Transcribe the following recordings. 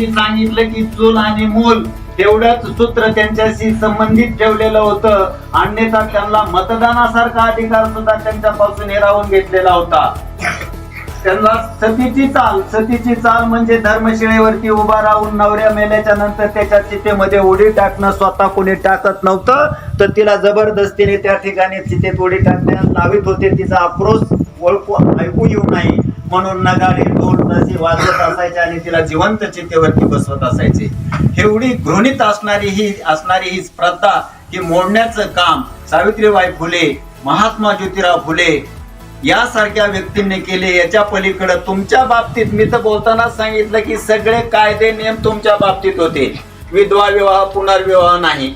मी सांगितलं की चूल आणि मूल तेवढंच सूत्र त्यांच्याशी संबंधित ठेवलेलं होतं. अन्यथा त्यांना मतदानासारखा अधिकार सुद्धा त्यांच्यापासून हिरावून घेतलेला होता. त्यांना सतीची चाल सतीची चाल म्हणजे धर्मशिळेवरती उभा राहून नवऱ्या मेल्याच्या नंतर त्याच्या चितेमध्ये उडी टाकणं स्वतः कोणी टाकत नव्हतं तर तिला जबरदस्तीने त्या ठिकाणी चितेत उडी टाकण्यास लावित होते. तिचा आक्रोश ओळखू ऐकू येऊ नाही. म्हणून नगाडे ढोल नसी वाजवत असायचे आणि तिला जिवंत चितेवरती बसवत असायचे. एवढी घृणित असणारी ही असणारी ही प्रथा ही मोडण्याचं काम सावित्रीबाई फुले महात्मा ज्योतिराव फुले यासारख्या व्यक्तींनी केले. याच्या पलीकडे तुमच्या बाबतीत मी तर बोलताना सांगितलं की सगळे कायदे नियम तुमच्या बाबतीत होते. विधवा विवाह पुनर्विवाह नाही.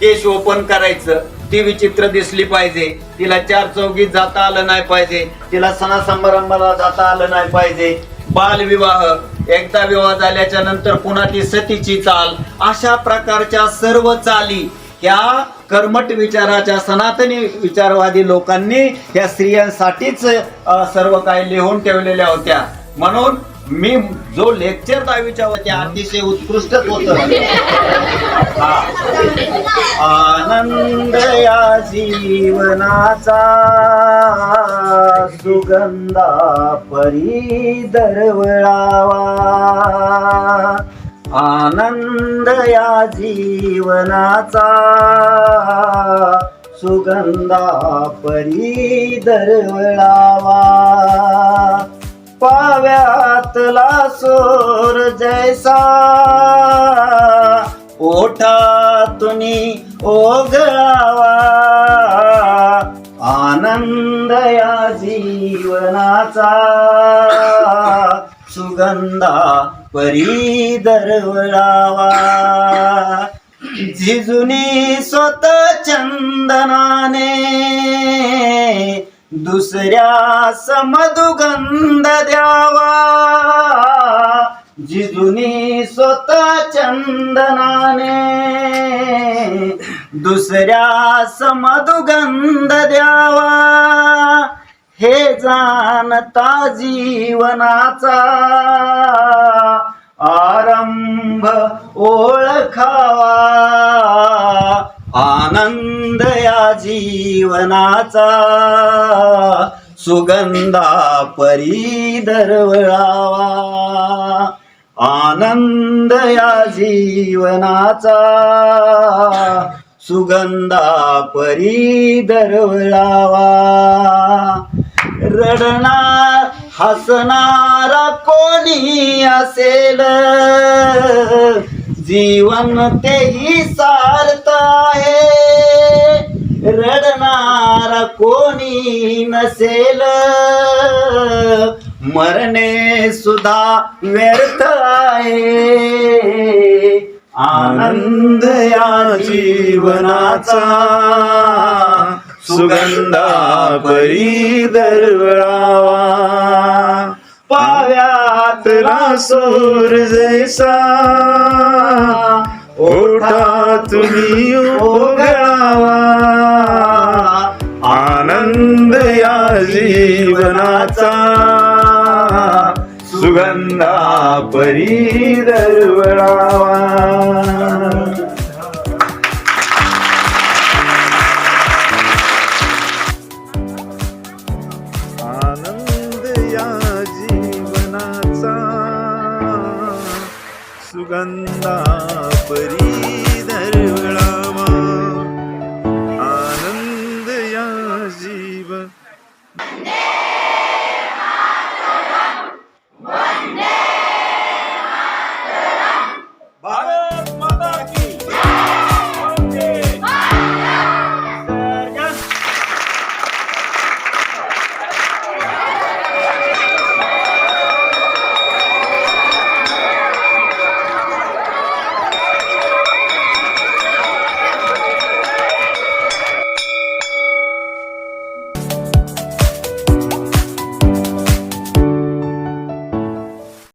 केश ओपन करायचं. ती विचित्र दिसली पाहिजे. तिला चार चौकीत जाता आलं नाही पाहिजे. तिला सणा समारंभाला जाता आलं नाही पाहिजे. बालविवाह एकदा विवाह झाल्याच्यानंतर पुन्हा ती सतीची चाल अशा प्रकारच्या सर्व चाली या कर्मट विचाराच्या सनातनी विचारवादी लोकांनी या स्त्रियांसाठीच सर्व काही लिहून ठेवलेल्या होत्या. म्हणून मी जो लेक्चर दहावीच्या होते अतिशय उत्कृष्टच होत. आनंद या जीवनाचा सुगंधा परी दरवळावा. आनंद या जीवनाचा सुगंधा परी दरवळावा. पाव्यातला सोर जैसा. ओठातून ओघळावा. आनंद या जीवनाचा. सुगंधा परी दरवळावा झिजुनी स्वत चंदनाने दुसऱ्या समधुगंध द्यावा. जिजुनी स्वतः चंदनाने दुसऱ्या समधुगंध द्यावा. हे जाणता जीवनाचा आरंभ ओळखावा. आनंद या जीवनाचा सुगंधा परी दरवळावा आनंद या जीवनाचा सुगंधा परी दरवळावा रडणार हसणारा कोणी असेल? जीवन तेही सार्थ आहे रडणारा कोणी नसेल. मरणे सुद्धा व्यर्थ आहे. आनंद या जीवनाचा सुगंधा परी दरवळावा. पाव्यातला सोर जैसा ओठा तुम्ही ओघळावा आनंद या जीवनाचा सुगंधा परी दरवळावा. सुगन्धा परीधर्व